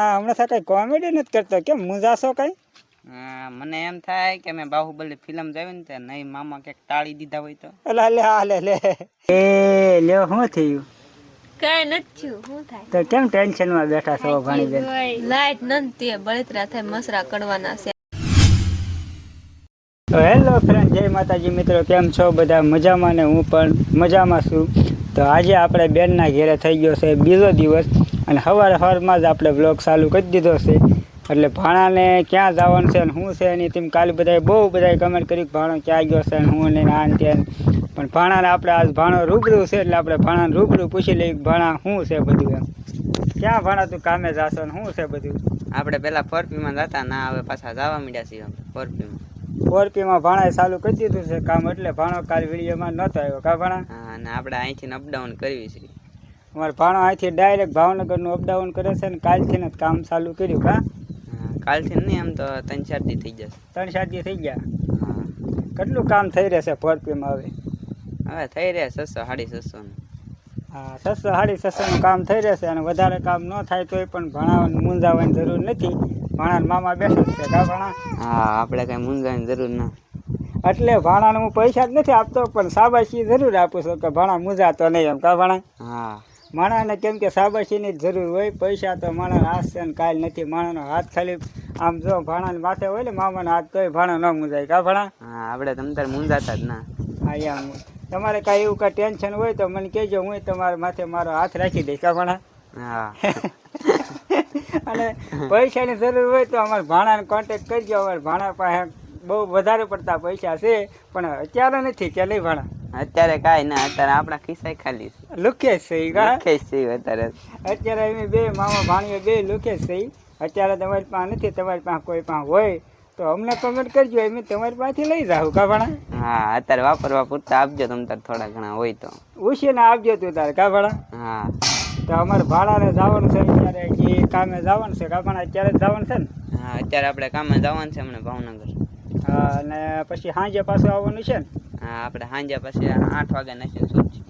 હમણાં સાથે કઈ કોમેડી નથી કરતો. કેમ મુંજાશો કઈ? મને એમ થાય કે મેં બાહુબલી ફિલ્મ જોઈ ને તે નહીં મામા ક્યાંક ટાળી દીધા હોય તો. અલા લે આ લે લે એ લ્યો શું થયું? કઈ નથી શું થાય? તો કેમ ટેન્શનમાં બેઠા છો ભણી બેન? લાઈટ બળતરા થાય મસરા કડવાના છે. તો હેલો ફ્રેન્ડ જય માતાજી મિત્રો કેમ છો બધા? મજામાં ને હું પણ મજામાં છું. તો આજે આપણે બેનના ઘેરે થઈ ગયો છે બીજો દિવસ. અને સવારે સવારમાં જ આપણે બ્લોગ ચાલુ કરી દીધો છે. એટલે ભાણાને ક્યાં જવાનું છે ને શું છે એની તેમ કાલે બધાએ બહુ બધાએ કમેન્ટ કરી ભાણો ક્યાં ગયો છે અને હું ને આ ને પણ ભાણાને આપણે આજ ભાણો રૂબરૂ છે એટલે આપણે ભાણાને રૂબરૂ પૂછી લઈએ ભાણા શું છે બધું એમ. ક્યાં ભાણા તું કામે જાશો ને શું છે બધું? આપણે પહેલાં ફોરપીમાં જતા ના હવે પાછા જવા મીડ્યા છીએ ફોરપીમાં. ફોરપીમાં ભાણાએ ચાલુ કરી દીધું છે કામ એટલે ભાણો કાલ વિડીયોમાં નહોતો આવ્યો. કા ભાણા? હા અને આપણે અહીંથી અપડાઉન કરવી છે. અમારે ભાણો અહીંથી ડાયરેક્ટ ભાવનગરનું અપડાઉન કરે છે ને કાલથી જ કામ ચાલુ કર્યું કા હા, કાલથી નહીં આમ તો ત્રણ ચાર દી થઈ જશે. ત્રણ ચાર દી થઈ ગયા? હા. કેટલું કામ થઈ રહેશે ફોરપીમાં હવે? હવે થઈ રહ્યા છસો સાડી છસો હા છસો સાડી છસોનું કામ થઈ રહેશે અને વધારે કામ ન થાય તોય પણ ભણાવવાની મૂંઝાવાની જરૂર નથી. ભાણા મામા બેસે છે કા ભાણા? હા આપણે કાંઈ મૂંઝાવાની જરૂર ના. એટલે ભાણાને હું પૈસા જ નથી આપતો પણ શાબાશી જરૂર આપું છું કે ભાણા મૂંઝાતો નહીં એમ કા ભાણા? હા. માણાને કેમ કે સાબાશીની જ જરૂર હોય પૈસા તો માણસ હાથ છે ને કાલ નથી. માણસનો હાથ ખાલી આમ જો ભાણાને માથે હોય ને મામાનો હાથ તોય ભાણા ન મૂંઝાય. કા ભાણા? હા આપણે તમ તાર મૂંઝાતા જ ના. હા એમ. તમારે કાંઈ એવું કાંઈ ટેન્શન હોય તો મને કહેજો હું તમારા માથે મારો હાથ રાખી દઈશ. કા ભાણા? હા. અને પૈસાની જરૂર હોય તો અમારા ભાણાને કોન્ટેક્ટ કરજો. અમારે ભાણા પાસે બહુ વધારે પડતા પૈસા છે પણ અત્યારે નથી. કે નહીં ભાણા? અત્યારે કાંઈ ના અત્યારે આપણા ખિસ્સા ખાલી છે. લુકેશ છે લુકેશ કા? છીએ અત્યારે અત્યારે અમે બે મામા ભાણીઓ બે લુકેશ છે અત્યારે તમારી પાસે નથી તમારી પાસે કોઈ પાસે હોય તો અમને કમેન્ટ કરજો અમે તમારી પાસે લઈ જાઉં કા હા અત્યારે વાપરવા પૂરતા આપજો તમે તાર થોડા ઘણા હોય તો. ઉછીને આપજો તું તારે કા હા. તો અમારે ભાડાને જવાનું છે અત્યારે એ કામે જવાનું છે કા અત્યારે જવાનું છે ને? હા અત્યારે આપણે કામે જવાનું છે હમણાં ભાવનગર. હા, અને પછી સાંજે પાછું આવવાનું છે ને? આપણે સાંજે પછી આઠ વાગે નાખીને છૂટશું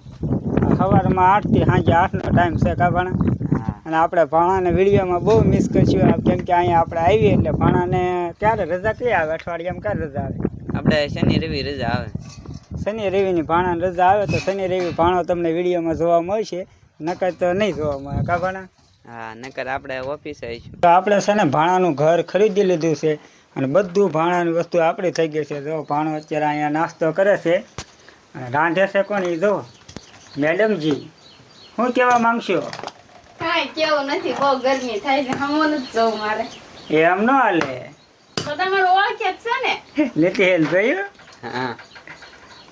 સવારમાં આઠથી સાંજે આઠનો ટાઈમ છે કા ભાણા હા. અને આપણે ભાણાને વિડીયોમાં બહુ મિસ કરશું કેમ કે અહીંયા આપણે આવીએ એટલે ભાણાને ક્યારે રજા કઈ આવે? અઠવાડિયામાં ક્યારે રજા આવે? આપણે શનિ રવિ રજા આવે. શનિ રવિની ભાણાને રજા આવે તો શનિ રવિ ભાણો તમને વિડીયોમાં જોવા મળશે. નકર તો નહીં જોવા મળે કા ભાણા હા નકર આપણે ઓફિસે આવીશું. તો આપણે છે ને ભાણાનું ઘર ખરીદી લીધું છે. અને બધું ભાણાની વસ્તુ આપણી થઈ ગઈ છે. જો ભાણો અત્યારે અહીંયા નાસ્તો કરે છે અને રાંધે છે કોણ એ જો મેડમજી શું કહેવા માંગશો? કાંઈ કેવું નથી બહુ ગરમી થાય છે હમો નથી જવું મારે. એમ ન હાલે. તો તમારું ઓળખે છે ને? લીધી હેલ જોયું હા.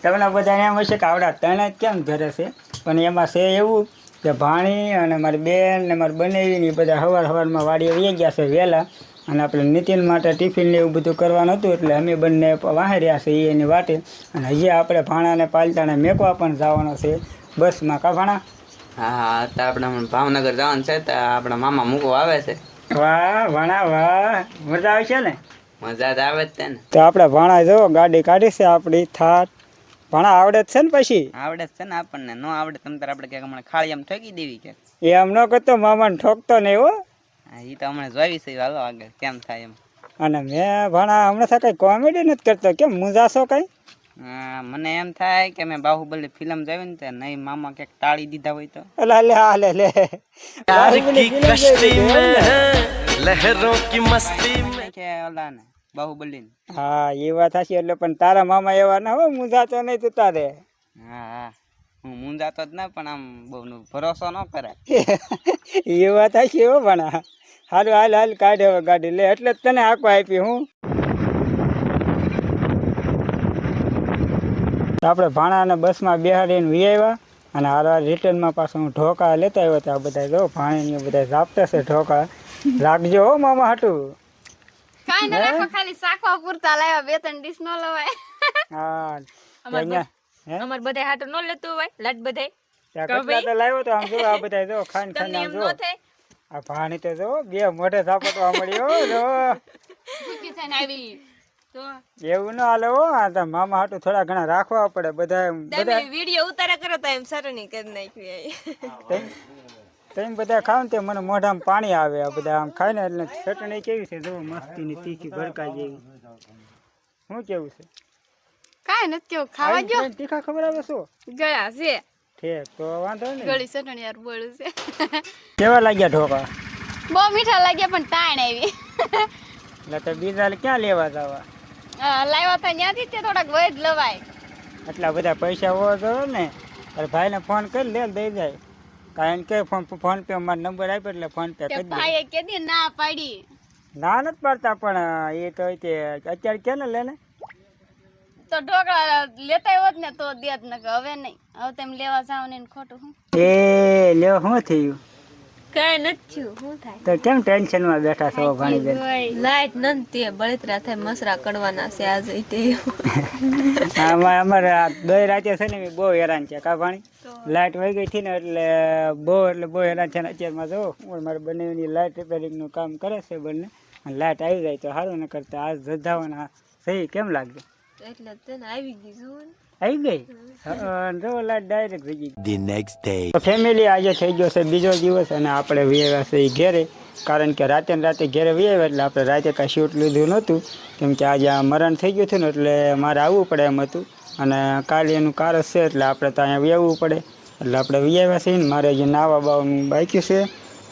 તમને બધાને એમ હશે કે આવડા તણે જ કેમ ઘરે છે? પણ એમાં છે એવું કે ભાણી અને મારી બેન ને મારી બનેવીને બધા હવાર હવારમાં વાડીએ વહી ગયા છે વહેલા. અને આપણે નીતિન માટે ટિફિન ને એવું બધું કરવાનું હતું એટલે અમે બંને વાહર્યા છે એની વાટે. અને હજી આપણે ભાણાને પાલતાને મેકવા પણ જવાનો છે. બસમાં કા ભાણા? હા તો આપણે હમણાં ભાવનગર જવાનું છે તો આપણા મામા મૂકવા આવે છે. વાહ ભાણા વાહ. મજા આવે છે ને? મજા તો આવે જ છે ને. તો આપણે ભાણા જો ગાડી કાઢી છે આપણી થાર ભાણા આવડે જ છે ને પછી? આવડે જ છે ને આપણને. ન આવડે તમ તાર આપણે ક્યાંક હમણાં ખાળી આમ ઠોકી દેવી કે એ આમ ન કરતો મામાને ઠોકતો નહીં હા. એ તો હમણાં જોઈ છે હાલો આગળ કેમ થાય એમ. અને મેં ભણા હમણાં સાથે કઈ કોમેડી નથી કરતો કેમ મુંજાશો કઈ? મને એમ થાય કે મેં બાહુબલી ફિલ્મ જોઈ ને નહીં મામા ક્યાંક ટાળી દીધા હોય તો. અલા લે આ લે લે જોઈ લીધી એમ ને? કે ઓલા ને બાહુબલી હા એ વાત હશે એટલે પણ તારા મામા એવા ના હોય મુંજાતો નહીં તું તારે. હા હા. હું મૂંઝાતો જ ના પણ આમ બહુ નો ભરોસો ન કરાય. એ વાત હશે હો પણ હાલ હાલ હાલ કાઢે હવે ગાડી. લે એટલે જ તને આખો આપી હું. આપણે ભાણાને બસમાં બેહાડીને વી આવ્યા અને હાલ રિટર્નમાં પાછું હું ઢોકા લેતા આવ્યો ત્યાં બધા જો ભાણીને બધા ઝાપટા છે ઢોકા. રાખજો હો મામા હાટું. કાંઈ ના રાખો ખાલી શાકવા પૂરતા લાવ્યા બે ત્રણ ડીશ ન લવાય. હા અમાર હે? અમાર બધાય હાટો ન લેતું હોય લાટ બધાય. કેટલા તો લાવ્યો તો આમ જો આ બધા જો ખાન ખાન આમ જો. આ ભાણી તો જો બે મોઢે ઝાપટવા મળ્યો જો. ભૂખી થઈને આવી. તો એવું ના હાલે હો આ તો મામા હાટુ થોડા ઘણા રાખવા પડે બધા બધા વીડિયો ઉતારા કરો તો એમ સરણી કરી નાખ્યું તમે બધા ખાવ તે મને મોઢામાં પાણી આવે આ બધા આમ ખાય ને એટલે ચટણી કેવી છે? જો મસ્તીની તીખી ભડકા જેવી. શું કેવું છે? કાંઈ નથી કેવું ખાવા ગયો? જો તીખા ખબર આવે શું? ગળા છે. ઠીક તો વાંધો નહીં. ગળી ચટણી યાર બોલું છે. કેવા લાગ્યા ઢોકા? બહુ મીઠા લાગ્યા પણ તાણ આવી. એટલે તો બીજા ક્યાં લેવા જવા? લાવ્યા હતા ત્યાંથી તે થોડાક વૈદ લવાય. એટલા બધા પૈસા હોવા તો ને તારે ભાઈને ફોન કરી લે દઈ જાય. કારણ કે ફોન ફોન પે મારો નંબર આપ્યો એટલે ફોન પે કરી ભાઈએ કીધી ના પાડી. ના નથી પાડતા પણ એ તો તે અત્યારે કે ને લે ને તો ઢોકળા લેતા હોત ને તો દેત ને હવે નહીં. હવે તેમ લેવા જાવ ને ખોટું હું? એ લ્યો શું થયું? કઈ નથી થયું. શું થાય? તો કેમ ટેન્શનમાં બેઠા છો ઘણી બેન? લાઈટ નથી બળતરા થાય મસરા કડવાના છે આજે તે આમાં અમારે આ ગઈ રાતે છે ને બહુ હેરાન છે કા પાણી લાઇટ વહી ગઈ થી ને એટલે બહુ એટલે બહુ હેરાન છે ને અત્યારમાં જો. હું મારે બંનેની રિપેરિંગ રિપેરિંગનું કામ કરે છે બંને. અને લાઇટ આવી જાય તો સારું ને કરતા આ જધાવાના સહી કેમ લાગે એટલે તેને આવી ગઈ જુઓ આવી ગઈ? જો લાઇટ ડાયરેક્ટ થઈ ગઈ. The next day. ફેમિલી આજે થઈ ગયો છે બીજો દિવસ અને આપણે વ્યાવ્યા છે ઈ ઘેરે. કારણ કે રાતે ને રાતે ઘેરે વ્યાવ્યા એટલે આપણે રાતે કાંઈ શૂટ લીધું નહોતું. કેમ કે આજે આ મરણ થઈ ગયું હતું ને એટલે મારે આવવું પડે એમ હતું. અને કાલે એનું કારસ છે એટલે આપણે તો અહીંયા વ્યાવવું પડે. એટલે આપણે વ્યાવ્યા છીએ ને મારે જે નાવા બાવાનું બાકી છે.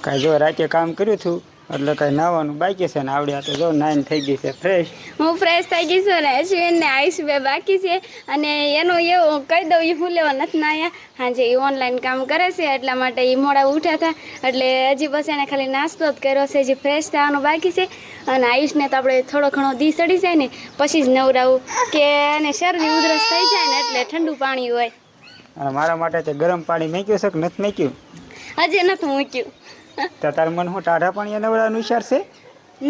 કાંઈ જો રાતે કામ કર્યું હતું એટલે કઈ નાવાનું બાકી છે ને આવડે તો જો નાઈન થઈ ગઈ છે ફ્રેશ હું ફ્રેશ થઈ ગઈ છું ને અશ્વિન ને આયુષ બે બાકી છે અને એનું એવું કહી દઉં એ હું લેવા નથી ના આવ્યા હાજે એ ઓનલાઈન કામ કરે છે એટલા માટે એ મોડા ઉઠ્યા હતા. એટલે હજી બસ એને ખાલી નાસ્તો જ કર્યો છે હજી ફ્રેશ થવાનું બાકી છે. અને આયુષને તો આપણે થોડો ઘણો દી સડી જાય ને પછી જ નવરાવું. કે એને શરદી ઉધરસ થઈ જાય ને એટલે ઠંડુ પાણી હોય. અને મારા માટે તે ગરમ પાણી મેક્યું છે કે નથી મેક્યું? હજી નથી મૂક્યું. તો તારે મન હું ટાઢા પાણી નવડાવવાનું વિચાર છે?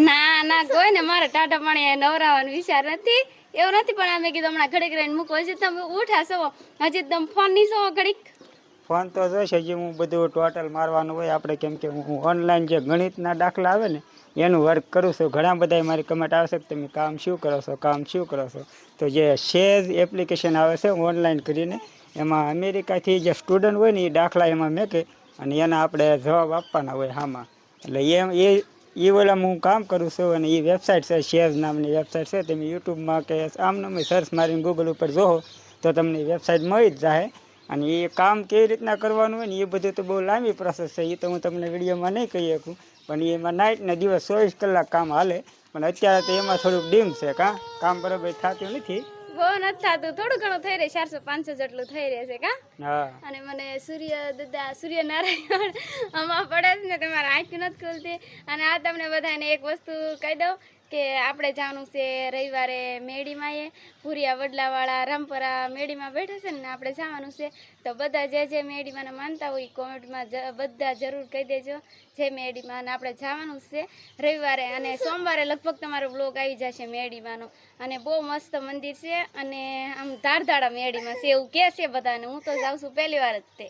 ના ના કોઈ ને મારે ટાઢા પાણી નવરાવાનો વિચાર નથી. એવું નથી પણ અમે કીધું હમણાં ઘડીક રહીને મૂકો. હજી તમે ઉઠા છો. હજી તમે ફોન નહીં છો ઘડીક. ફોન તો જોઈશે હજી હું બધું ટોટલ મારવાનું હોય. આપણે કેમ કે હું ઓનલાઈન જે ગણિતના દાખલા આવે ને એનું વર્ક કરું છું. ઘણા બધા મારી કમેન્ટ આવશે કે તમે કામ શું કરો છો કામ શું કરો છો. તો જે શેઝ એપ્લિકેશન આવે છે ઓનલાઈન કરીને એમાં અમેરિકાથી જે સ્ટુડન્ટ હોય ને એ દાખલા એમાં મેકે અને એના આપણે જવાબ આપવાના હોય આમાં એટલે એમ એ એ ઓલામાં હું કામ કરું છું અને એ વેબસાઇટ છે શેર નામની વેબસાઇટ છે, તમે યુટ્યુબમાં કે આમ નામ સર્ચ મારીને ગૂગલ ઉપર જોહો તો તમને વેબસાઇટ મળી જ જાય. અને એ કામ કેવી રીતના કરવાનું હોય ને એ બધું તો બહુ લાંબી પ્રોસેસ છે, એ તો હું તમને વિડીયોમાં નહીં કહી શકું. પણ એમાં નાઇટ ને દિવસ ચોવીસ કલાક કામ હાલે. પણ અત્યારે તો એમાં થોડુંક ડીમ છે કાં, કામ બરાબર થતું નથી. બહુ નથી થતું. થોડું ઘણું થઈ રહે ચારસો પાંચસો જેટલું થઈ રહે છે કા? અને મને સૂર્ય દાદા સૂર્યનારાયણ આમાં પડે છે ને તમારે આંખ નથી ખુલતી. અને આ તમને બધાને એક વસ્તુ કહી દઉં કે આપણે જવાનું છે રવિવારે મેડીમાં એ ભૂરિયા વડલાવાળા, રામપરા મેડીમાં બેઠા છે ને આપણે જવાનું છે. તો બધા જે જે મેડીમાં માનતા હોય કોમેન્ટમાં બધા જરૂર કહી દેજો જે મેડીમાં આપણે જવાનું છે રવિવારે. અને સોમવારે લગભગ તમારો બ્લોગ આવી જશે મેડીમાંનો અને બહુ મસ્ત મંદિર છે અને આમ ધારધાડા મેડીમાં છે એવું કહે છે બધાને. હું તો જાઉં છું પહેલી વાર જ તે.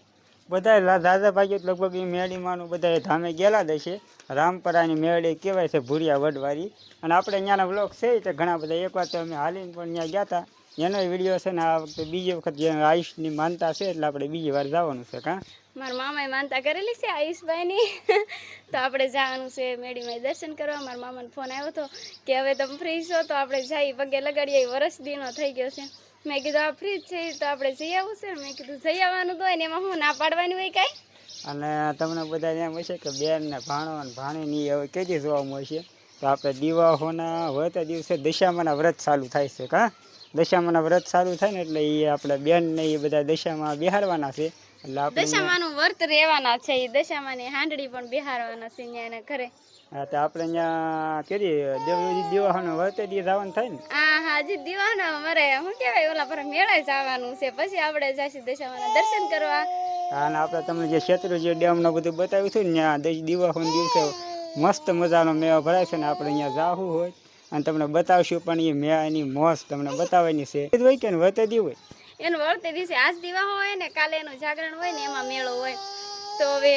બધા દાદા ભાઈઓ લગભગ એ મેળીમાંનું બધા ધામે ગયેલા જ છે રામપરાની મેળી કહેવાય છે ભૂરિયા વડવારી. અને આપણે ત્યાંના બ્લોક છે તે ઘણા બધા. એકવાર તો અમે હાલીને પણ ત્યાં ગયા હતા એનો વીડિયો છે ને આ વખતે બીજી વખત જે આયુષની માનતા છે એટલે આપણે બીજી વાર જવાનું છે કાં? મારા મામાએ માનતા કરેલી છે આયુષભાઈની. તો આપણે જવાનું છે મેડીમાં દર્શન કરવા. મારા મામાનો ફોન આવ્યો હતો કે હવે તમે ફ્રી છો તો આપણે જઈ પગે લગાડીએ. વરસ દીનો થઈ ગયો છે. મેં કીધું આ ફ્રીજ છે તો આપણે જઈ આવવું છે. મેં કીધું જઈ આવવાનું તો હોય એમાં હું ના પાડવાની હોય કાંઈ? અને તમને બધા એમ હશે કે બેન ને ભાણો ને ભાણી ની હવે કેજી જોવા મળશે તો આપણે દિવાહોના વળતા દિવસે દશામાના વ્રત ચાલુ થાય છે કા? દશામાના વ્રત ચાલુ થાય ને એટલે એ આપણે બેન ને એ બધા દશામાં બિહારવાના છે. એટલે દશામાનું વ્રત રહેવાના છે એ દશામાની હાંડડી પણ બિહારવાના છે એના ઘરે. હા તો આપણે અહીંયા કેરી દેવજી દિવાહોને વર્તે દી જવાનું થાય ને? હા હા જે દીવાનો અમારે શું કહેવાય ઓલા પર મેળા જવાનું છે. પછી આપણે જઈશું દશામાના દર્શન કરવા. હા, અને આપણે તમને જે શેત્રુંજી ડેમનો બધું બતાવ્યું હતું ને ત્યાં દસ દિવાહોના દિવસે મસ્ત મજાનો મેળો ભરાય છે ને આપણે અહીંયા જાવું હોય. અને તમને બતાવશું પણ એ મેળાની મોજ તમને બતાવવાની છે. એ હોય કે વર્તે દી હોય? એનું વર્તે દિવસે આજ દીવા હોય ને કાલે એનું જાગરણ હોય ને એમાં મેળો હોય. તો હવે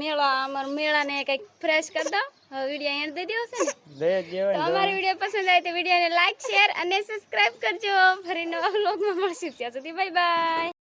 મેળા અમારો મેળાને કંઈક ફ્રેશ કરી દો. વીડિયો એન્ડ દઈ દેવો છે ને? તો અમારી વીડિયો પસંદ આવે તો વિડીયોને લાઈક શેર અને સબસ્ક્રાઇબ કરજો. ફરી નવા વ્લોગમાં મળશું. ત્યાં સુધી બાય બાય